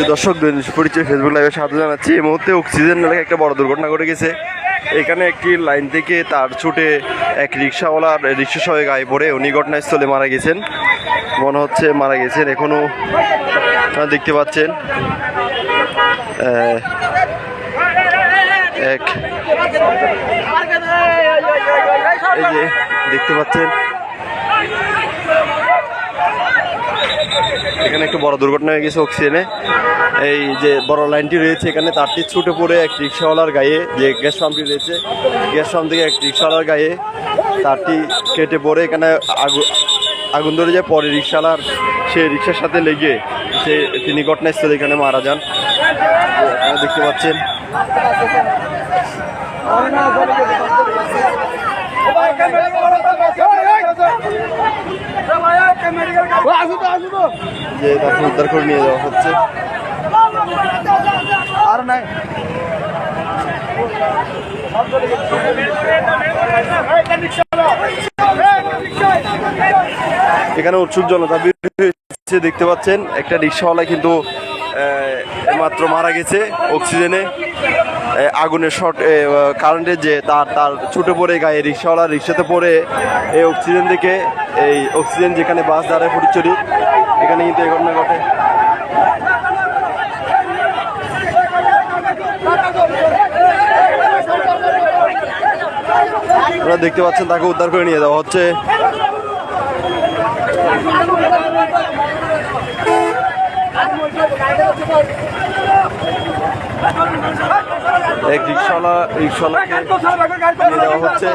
প্রিয় দর্শক পরিচয় ফেসবুক লাইভে সাহায্য জানাচ্ছি। এই মুহূর্তে অক্সিজেন এলাকায় একটা বড় দুর্ঘটনা ঘটে গেছে। এখানে একটি লাইন থেকে তার ছুটে এক রিক্সাওয়ালার রিক্সা সহ গায়ে পড়ে উনি ঘটনাস্থলে মারা গেছেন। মনে হচ্ছে মারা গেছেন এখনও দেখতে পাচ্ছেন। এক এই যে দেখতে পাচ্ছেন। এখানে একটু বড় দুর্ঘটনা হয়ে গেছে অক্সিজেনে এই যে বড় লাইনটি রয়েছে এখানে তারটি ছুটে পড়ে এক রিক্সাওয়ালার গায়ে যে গ্যাস পাম্পটি রয়েছে গ্যাস পাম্প থেকে এক রিক্সাওয়ালার গায়ে তারটি কেটে পড়ে এখানে আগুন আগুন ধরে যায় পরে রিক্সাওয়ালার সে রিক্সার সাথে লেগে সে তিনি ঘটনাস্থলে এখানে মারা যান দেখতে পাচ্ছেন যে তাকে উদ্ধার করে নিয়ে যাওয়া হচ্ছে। আর নাই। এখানে উৎসুক জনতা দেখতে পাচ্ছেন। একটা রিক্সাওয়ালা কিন্তু মাত্র মারা গেছে অক্সিজেনে। আগুনের শর্ট কারেন্টের যে তার তার ছুটে পড়ে গায়ে রিক্সাওয়ালা রিক্সাতে পড়ে এই অক্সিজেন থেকে এই অক্সিজেন যেখানে বাস দাঁড়ায় ফুটিচুরি এখানে কিন্তু এই ঘটনা ঘটে। আপনারা দেখতে পাচ্ছেন, তাকে উদ্ধার করে নিয়ে যাওয়া হচ্ছে। এক রিক্সাওয়ালা রিক্সাওয়ালাকে নিয়ে যাওয়া হচ্ছে।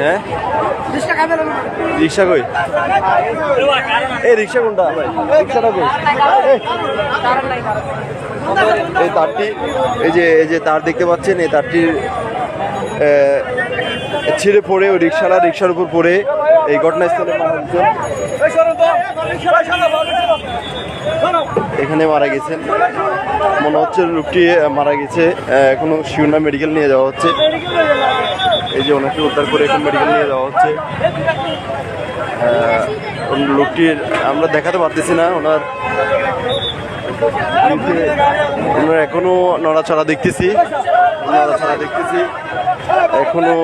হ্যাঁ? রিক্সা কই? এই রিক্সা কোনটা? ভাই এই, তারটি এই যে এই যে তার দেখতে পাচ্ছেন এই তারটির ছিঁড়ে পড়ে, ওই রিক্সালা রিক্সার উপর পড়ে এই ঘটনাস্থলে এখানে মারা গেছেন। মনে হচ্ছে লোকটি মারা গেছে। এখনও শিউনা মেডিকেল নিয়ে যাওয়া হচ্ছে। এই যে ওনাকে উদ্ধার করে এখন মেডিকেল নিয়ে যাওয়া হচ্ছে। লোকটির, আমরা দেখাতে পারতেছি না, ওনার আমরা এখনও নড়াচড়া দেখতেছি নড়াচড়া দেখতেছি, এখনও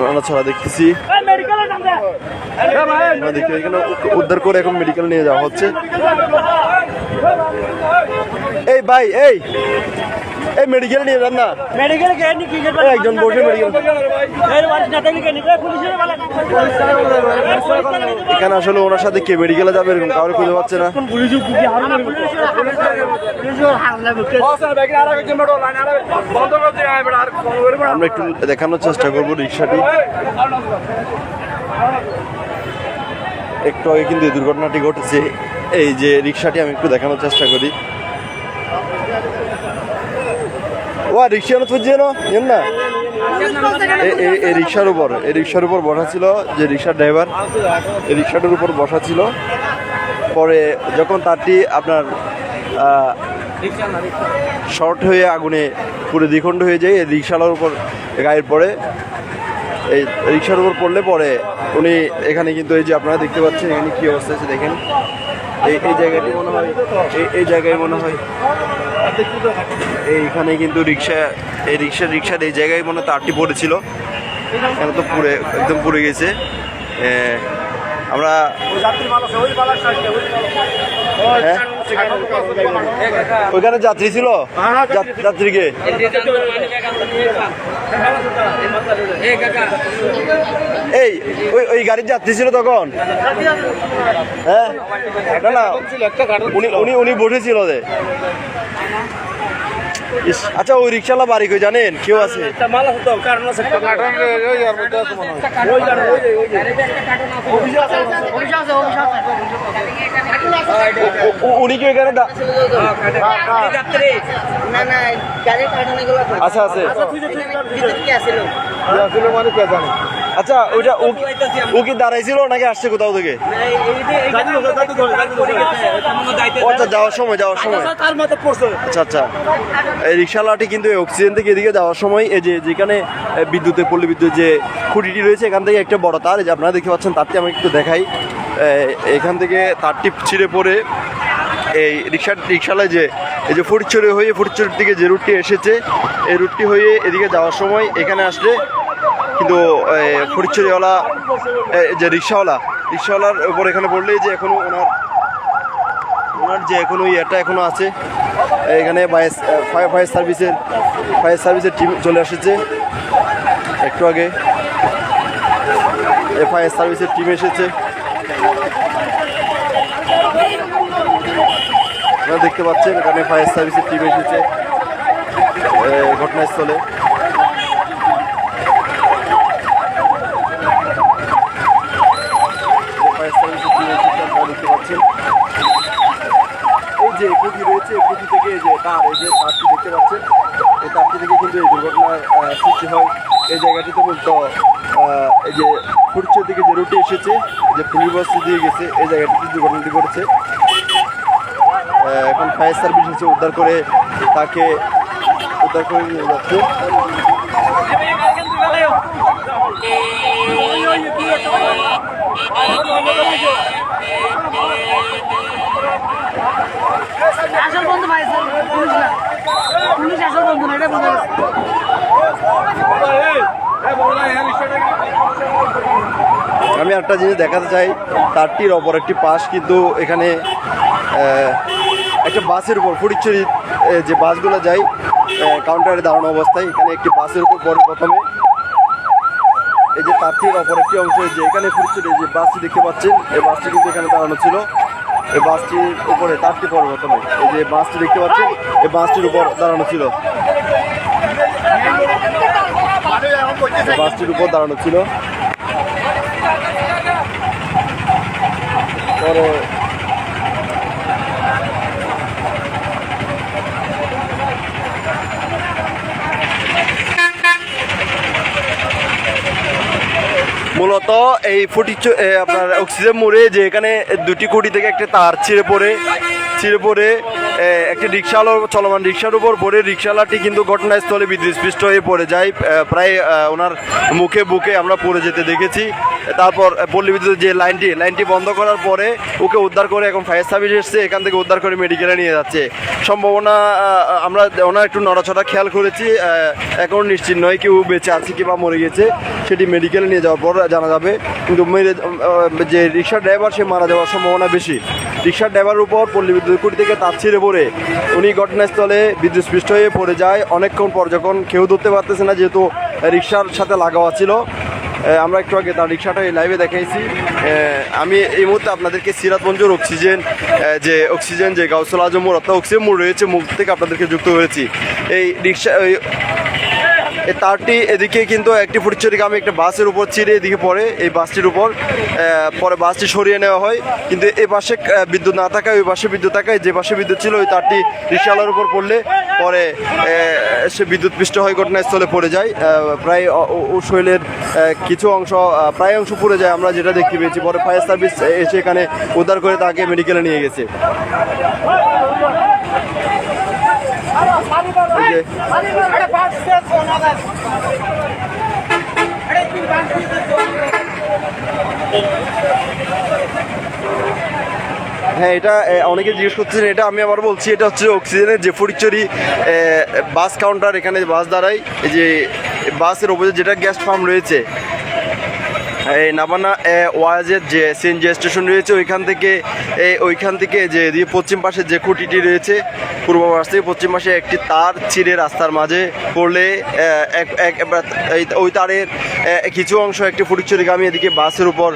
নড়াচড়া দেখতেছি। দেখতে এখানে উদ্ধার করে এখন মেডিকেল নিয়ে যাওয়া হচ্ছে। এই ভাই, এই! এই মেডিকেল নিয়ে যান না। মেডিকেল কে নি কি এই একজন বসে মেডিকেল এর বাড়ি না তাইলে কে নি পুলিশের বালা এখানে আসলে ওনার সাথে কে মেডিকেলে যাবে এরকম কাউকে খুঁজে পাচ্ছে না। পুলিশ কি হারু না পুলিশের হামলা করতে আমরা একটু দেখানোর চেষ্টা করব রিক্সাটি একটু আগে কিন্তু এই দুর্ঘটনাটি ঘটেছে। এই যে রিক্সাটি আমি একটু দেখানোর চেষ্টা করি। ও, রিক্সা না? তুই না এই রিক্সার উপর এই রিক্সার উপর বসা ছিল যে রিক্সার ড্রাইভার এই রিক্সাটার উপর বসা ছিল। পরে যখন তারটি আপনার শর্ট হয়ে আগুনে পুরো দ্বিখণ্ড হয়ে যায় এই রিক্সাওয়ালার উপর গায়ের পরে এই রিক্সার উপর পড়লে পরে উনি এখানে কিন্তু এই যে আপনারা দেখতে পাচ্ছেন, এখানে কি অবস্থা আছে দেখেন। এই এই জায়গাটি মনে হয় এই জায়গায় মনে হয় এইখানে কিন্তু রিক্সা এই রিক্সা রিক্সার এই জায়গায় মনে হয় তারটি পড়েছিল। এখানে তো পুরে একদম পুড়ে গেছে। আমরা ওইখানে যাত্রী ছিল? যাত- যাত্রীকে? এই ওই ওই গাড়ির যাত্রী ছিল তখন? হ্যাঁ? না না উনি উনি উনি বসেছিল যে। ইস, আচ্ছা ওই রিক্সাওয়ালা বাড়ি কই জানেন? কেউ আছে? মালা কারণ আছে। উনি কি এখানে দা- না না গাড়ির কার্টুন এগুলো আচ্ছা আছে। ভিতরে মানে কে জানে? আচ্ছা ওইটা ও কি- দাঁড়াইছিল নাকি আসছে কোথাও থেকে? আচ্ছা যাওয়ার সময় যাওয়ার সময়। আচ্ছা আচ্ছা। এই রিক্সাওয়ালাটি কিন্তু অক্সিজেন থেকে এদিকে যাওয়ার সময় এই যে যেখানে বিদ্যুতের পল্লী বিদ্যুৎ যে খুঁটিটি রয়েছে, এখান থেকে একটা বড় তার যে আপনারা দেখতে পাচ্ছেন, তারটি আমি একটু দেখাই। এখান থেকে তারটি ছিঁড়ে পড়ে। এই রিক্সা রিক্সালায় যে, এই যে ফুটচুরি হয়ে ফুটচুরির দিকে যে রুটটি এসেছে, এই রুটটি হয়ে এদিকে যাওয়ার সময় এখানে আসলে কিন্তু ফুটচুরিওয়ালা যে রিক্সাওয়ালা, রিক্সাওয়ালার উপর এখানে পড়লেই যে এখনও ওনার ওনার যে এখনও ইয়েটা এখনও আছে, এখানে ফায়ার ফায়ার সার্ভিসের ফায়ার সার্ভিসের টিম চলে এসেছে। একটু আগে ফায়ার সার্ভিসের টিম এসেছে। দেখতে পাচ্ছেন, এখানে ফায়ার সার্ভিসের টিম এসেছে ঘটনাস্থলে ফায়ার সার্ভিসের টিম এসেছে আপনারা দেখতে পাচ্ছেন এই যে পুঁজি রয়েছে পুঁজি থেকে যে তার এই যে তারটি দেখতে পাচ্ছেন, এই তারটি থেকে কিন্তু এই দুর্ঘটনার সৃষ্টি হয়। এই জায়গাটিতে মূলত এই যে ফুটচের দিকে যে রুটে এসেছে যে পুলিশ বাস দিয়ে গেছে, এই জায়গাটিতে দুর্ঘটনাটি ঘটেছে। এখন ফায়ার সার্ভিস এসে উদ্ধার করে তাকে উদ্ধার করে নিয়ে যাচ্ছে। আসল বন্ধু ভাই পুলিশ না। পুলিশ আসল বন্ধু না এটা বোঝা আমি একটা জিনিস দেখাতে চাই, তারটির অপর একটি পাশ কিন্তু এখানে একটা বাসের উপর ফটিকছড়ি যে বাসগুলো যায় কাউন্টারে দাঁড়ানো অবস্থায়, এখানে একটি বাসের উপর পরে প্রথমে। এই যে তারটির অপর একটি অংশ যে এখানে ফটিকছড়ি যে বাসটি দেখতে পাচ্ছেন, এই বাসটি কিন্তু এখানে দাঁড়ানো ছিল। এই বাসটির উপরে তারটি পর্ব প্রথমে এই যে বাসটি দেখতে পাচ্ছেন, এই বাসটির উপর দাঁড়ানো ছিল। বাসটির উপর দাঁড়ানো ছিল। মূলত এই ফুটি আপনার অক্সিজেন মোড়ে যে এখানে দুটি কোটি থেকে একটা তার ছিঁড়ে পড়ে ছিঁড়ে পড়ে একটি রিক্সাল চলমান রিক্সার উপর পড়ে। রিক্সাওয়ালাটি কিন্তু ঘটনাস্থলে বিদ্যুৎস্পৃষ্ট হয়ে পড়ে। যায় প্রায় ওনার মুখে বুকে আমরা পড়ে যেতে দেখেছি। তারপর পল্লী বিদ্যুতের যে লাইনটি লাইনটি বন্ধ করার পরে ওকে উদ্ধার করে এখন ফায়ার সার্ভিস এসছে, এখান থেকে উদ্ধার করে মেডিকেলে নিয়ে যাচ্ছে। সম্ভাবনা আমরা ওনার একটু নড়াচড়া খেয়াল করেছি এখন নিশ্চিত নয় কেউ বেঁচে আছে কি বা মরে গেছে, সেটি মেডিকেলে নিয়ে যাওয়ার পর জানা যাবে। কিন্তু মেরে যে রিক্সার ড্রাইভার, সে মারা যাওয়ার সম্ভাবনা বেশি। রিক্সার ড্রাইভারের উপর পল্লী বিদ্যুৎ কুটি থেকে তার ছিঁড়ে পড়ে। উনি ঘটনাস্থলে বিদ্যুৎস্পৃষ্ট হয়ে পড়ে যায়। অনেকক্ষণ পর যখন কেউ ধরতে পারতেছে না, যেহেতু রিক্সার সাথে লাগাওয়া ছিল আমরা একটু আগে তার রিক্সাটা এই লাইভে দেখাইছি। আমি এই মুহূর্তে আপনাদেরকে সিরাজগঞ্জের অক্সিজেন যে অক্সিজেন যে গাউসল আজম মোড়, অর্থাৎ অক্সিজেন মোড় রয়েছে, মুখ থেকে আপনাদেরকে যুক্ত হয়েছি এই রিক্সা এই তারটি এদিকে কিন্তু একটি ফুটচরিগামী একটা বাসের উপর ছিঁড়ে এদিকে পড়ে, এই বাসটির উপর পরে বাসটি সরিয়ে নেওয়া হয়। কিন্তু এই পাশে বিদ্যুৎ না থাকায়, ওই পাশে বিদ্যুৎ থাকায়, যে পাশে বিদ্যুৎ ছিল, ওই তারটি রিক্সাওয়ালার উপর পড়লে পরে সে বিদ্যুৎ পৃষ্ঠ হয়ে ঘটনাস্থলে পড়ে যায়। প্রায় ও শৈলের কিছু অংশ প্রায় অংশ পড়ে যায়, আমরা যেটা দেখতে পেয়েছি। পরে ফায়ার সার্ভিস এসে এখানে উদ্ধার করে তাকে মেডিকেলে নিয়ে গেছে এই হ্যাঁ এটা অনেকে জিজ্ঞেস করছেন এটা আমি আবার বলছি, এটা হচ্ছে অক্সিজেনের যে ফটিকচুরি বাস কাউন্টার, এখানে বাস দাঁড়ায় যে বাসের ওপরে যেটা গ্যাস ফার্ম রয়েছে এই নাবানা ওয়াজের যে সিএনজি স্টেশন রয়েছে, ওইখান থেকে ওইখান থেকে যে এদিকে পশ্চিম পাশে যে খুঁটিটি রয়েছে, পূর্ব পাশ থেকে পশ্চিম পাশে একটি তার ছিঁড়ে রাস্তার মাঝে পড়লে ওই তারের কিছু অংশ একটি ফুটিচুরিগামী এদিকে বাসের উপর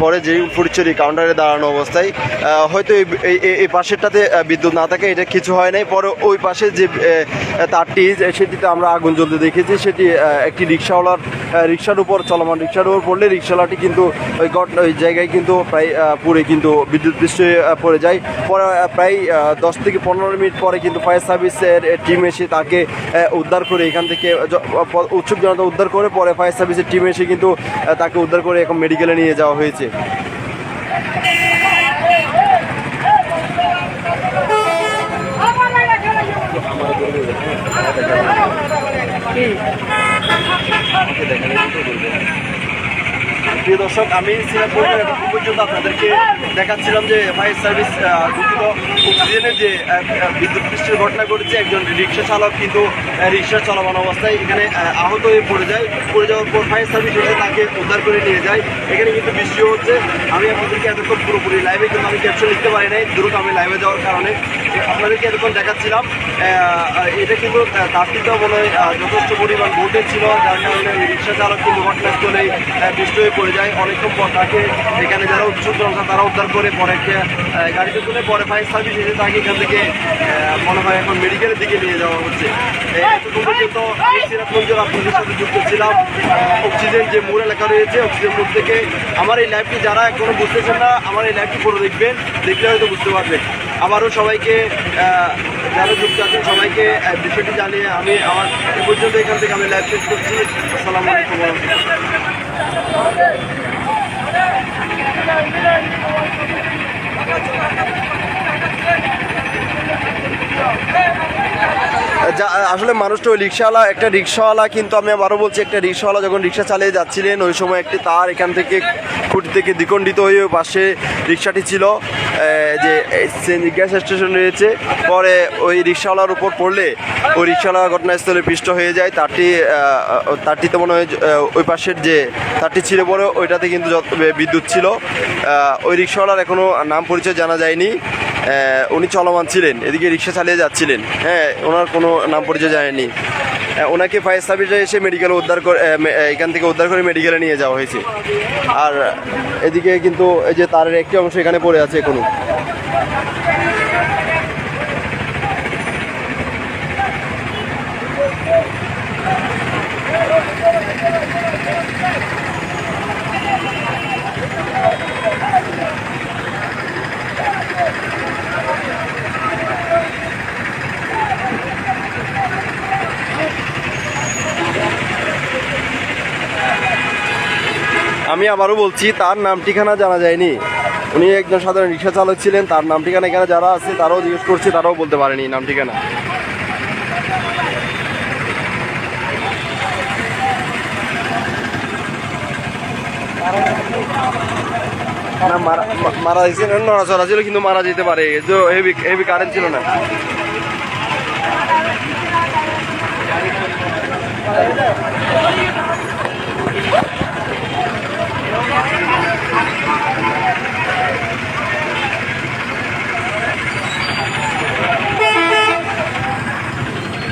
পড়ে, যেই ফুটিচুরি কাউন্টারে দাঁড়ানো অবস্থায়। হয়তো এই পাশেরটাতে বিদ্যুৎ না থাকে, এটা কিছু হয় নাই, পরে ওই পাশে যে তারটি সেটিতে আমরা আগুন জ্বলতে দেখেছি, সেটি একটি রিক্সাওয়ালার রিক্সার উপর, চলমান রিক্সার উপর পড়লে রিক্সা রিক্সাওয়ালাটি কিন্তু ওই ঘটনা ওই জায়গায় কিন্তু প্রায় পুড়ে কিন্তু বিদ্যুৎ আহ, পড়ে যায়। পরে প্রায় দশ থেকে পনেরো মিনিট পরে কিন্তু ফায়ার সার্ভিসের টিম এসে তাকে উদ্ধার করে এখান থেকে উৎসুক জনতা উদ্ধার করে পরে ফায়ার সার্ভিসের টিম এসে কিন্তু তাকে উদ্ধার করে এখন মেডিকেলে নিয়ে যাওয়া হয়েছে। প্রিয় দর্শক, আমি এতক্ষণ পর্যন্ত আপনাদেরকে দেখাচ্ছিলাম যে ফায়ার সার্ভিস দুঃখিত অক্সিজেনের যে বিদ্যুৎ পৃষ্ঠের ঘটনা ঘটেছে। একজন রিক্সা চালক কিন্তু রিক্সা চলমান অবস্থায় এখানে আহত হয়ে পড়ে যায়। পড়ে যাওয়ার পর ফায়ার সার্ভিস এসে তাকে উদ্ধার করে নিয়ে যায়। এখানে কিন্তু বৃষ্টিও হচ্ছে। আমি আপনাদেরকে এতক্ষণ পুরোপুরি লাইভে কিন্তু আমি ক্যাপশন লিখতে পারি নাই। দ্রুত আমি লাইভে যাওয়ার কারণে। আপনাদেরকে এতক্ষণ দেখাচ্ছিলাম। এটা কিন্তু তাপটিতেও মনে হয় যথেষ্ট পরিমাণ ভোল্টেজ ছিল, যার কারণে রিক্সা চালক কিন্তু ঘটনাস্থলেই পিষ্ট হয়ে পড়ে যায় অনেকক্ষণ পর তাকে এখানে যারা উৎসুক জনতা তারা উদ্ধার করে পরে গাড়িতে তুলে পরে ফায়ার সার্ভিস এসে তাকে এখান থেকে মনে হয় এখন মেডিকেলের দিকে নিয়ে যাওয়া হচ্ছে। পর্যন্ত সিরাজগঞ্জের আপনাদের সাথে যুক্ত ছিলাম। অক্সিজেন যে মোড় এলাকা রয়েছে অক্সিজেন মোড় থেকে আমার এই লাইভটি যারা এখনও বুঝতেছেন না আমার এই লাইভটি পুরো দেখবেন দেখলে হয়তো বুঝতে পারবেন। আবারও সবাইকে যারা যুক্ত আছেন সবাইকে বিষয়টি জানিয়ে আমি আমার এ পর্যন্ত এখান থেকে আমি লাইভ শেষ করছি। আসসালামু আলাইকুম আসলে মানুষটা ওই রিক্সাওয়ালা, একটা রিক্সাওয়ালা, কিন্তু আমি আবারও বলছি, একটা রিক্সাওয়ালা যখন রিক্সা চালিয়ে যাচ্ছিলেন, ওই সময় একটি তার এখান থেকে খুঁটি থেকে দ্বিখণ্ডিত হয়ে পাশে রিক্সাটি ছিল। যে সিএনজি গ্যাস স্টেশন রয়েছে, পরে ওই রিক্সাওয়ালার উপর পড়লে ওই রিক্সাওয়ালা ঘটনাস্থলে পিষ্ট হয়ে যায়। তারটি তারটিতে মনে হয় ওই পাশের যে তারটি ছিল পরে, ওইটাতে কিন্তু যত বিদ্যুৎ ছিল। ওই রিক্সাওয়ালার এখনও নাম পরিচয় জানা যায়নি। উনি চলমান ছিলেন, এদিকে রিক্সা চালিয়ে যাচ্ছিলেন। হ্যাঁ ওনার কোনো নাম পরিচয় জানেনি। ওনাকে ফায়ার সার্ভিসে এসে মেডিকেল উদ্ধার করে এখান থেকে উদ্ধার করে মেডিকেলে নিয়ে যাওয়া হয়েছে। আর এদিকে কিন্তু এই যে তারের একটি অংশ এখানে পড়ে আছে এখনও। আমি আবারও বলছি, তার নাম ঠিকানা জানা যায়নি। উনি একজন সাধারণ রিক্সা চালক ছিলেন, তার নাম ঠিকানা এখানে যারা আছে, তারাও জিজ্ঞেস করছে, তারাও বলতে পারেনি নাম ঠিকানা। মারা মারা গেছে নড়াচড়া ছিল, কিন্তু মারা যেতে পারে। তো হেভি হেভি কারেন্ট ছিল না।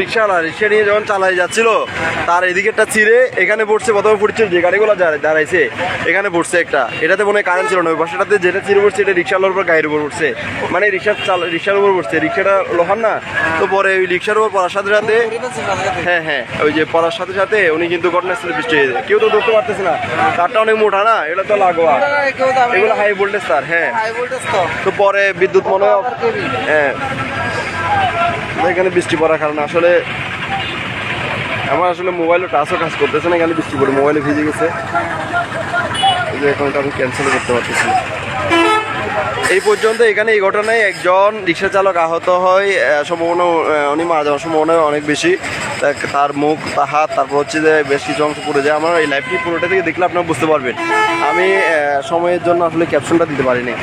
রিক্সাওয়ালা রিক্সা নিয়ে যখন চালাই যাচ্ছিল তার এদিকেরটা ছিঁড়ে এখানে পড়ছে প্রথমে পড়ছিল যে গাড়িগুলো দাঁড়াইছে এখানে পড়ছে একটা। এটাতে মনে হয় কারেন্ট ছিল না ওই পাশাটাতে যেটা ছিঁড়ে পড়ছে এটা রিক্সাওয়ালার উপর গাড়ির উপর পড়ছে। মানে রিক্সার চাল রিক্সার উপর পড়ছে রিক্সাটা লোহার না? তো পরে ওই রিক্সার উপর পড়ার সাথে সাথে হ্যাঁ হ্যাঁ ওই যে পড়ার সাথে সাথে উনি কিন্তু ঘটনাস্থলে বৃষ্টি হয়ে কেউ তো ধরতে পারতেছে না। তারটা অনেক মোটা না? এটা তো লাগোয়া। এগুলো হাই ভোল্টেজ তার হ্যাঁ। তো। পরে বিদ্যুৎ মনে হ্যাঁ। এখানে বৃষ্টি পড়ার কারণে আসলে আমার আসলে মোবাইলে টাচও কাজ করতেছে না, এখানে বৃষ্টি পড়ে, মোবাইলে ভিজে গেছে। যে এখন আমি ক্যান্সেল করতে পারতেছি এই পর্যন্ত এখানে এই ঘটনায় একজন রিক্সা চালক আহত হয় সম্ভাবনা উনি মারা যাওয়ার সম্ভাবনা অনেক বেশি। তার মুখ, তার হাত, তারপর হচ্ছে যে বেশ কিছু অংশ পড়ে যায়। আমার এই লাইভটি পুরোটা থেকে দেখলে আপনারা বুঝতে পারবেন। আমি সময়ের জন্য আসলে ক্যাপশনটা দিতে পারিনি।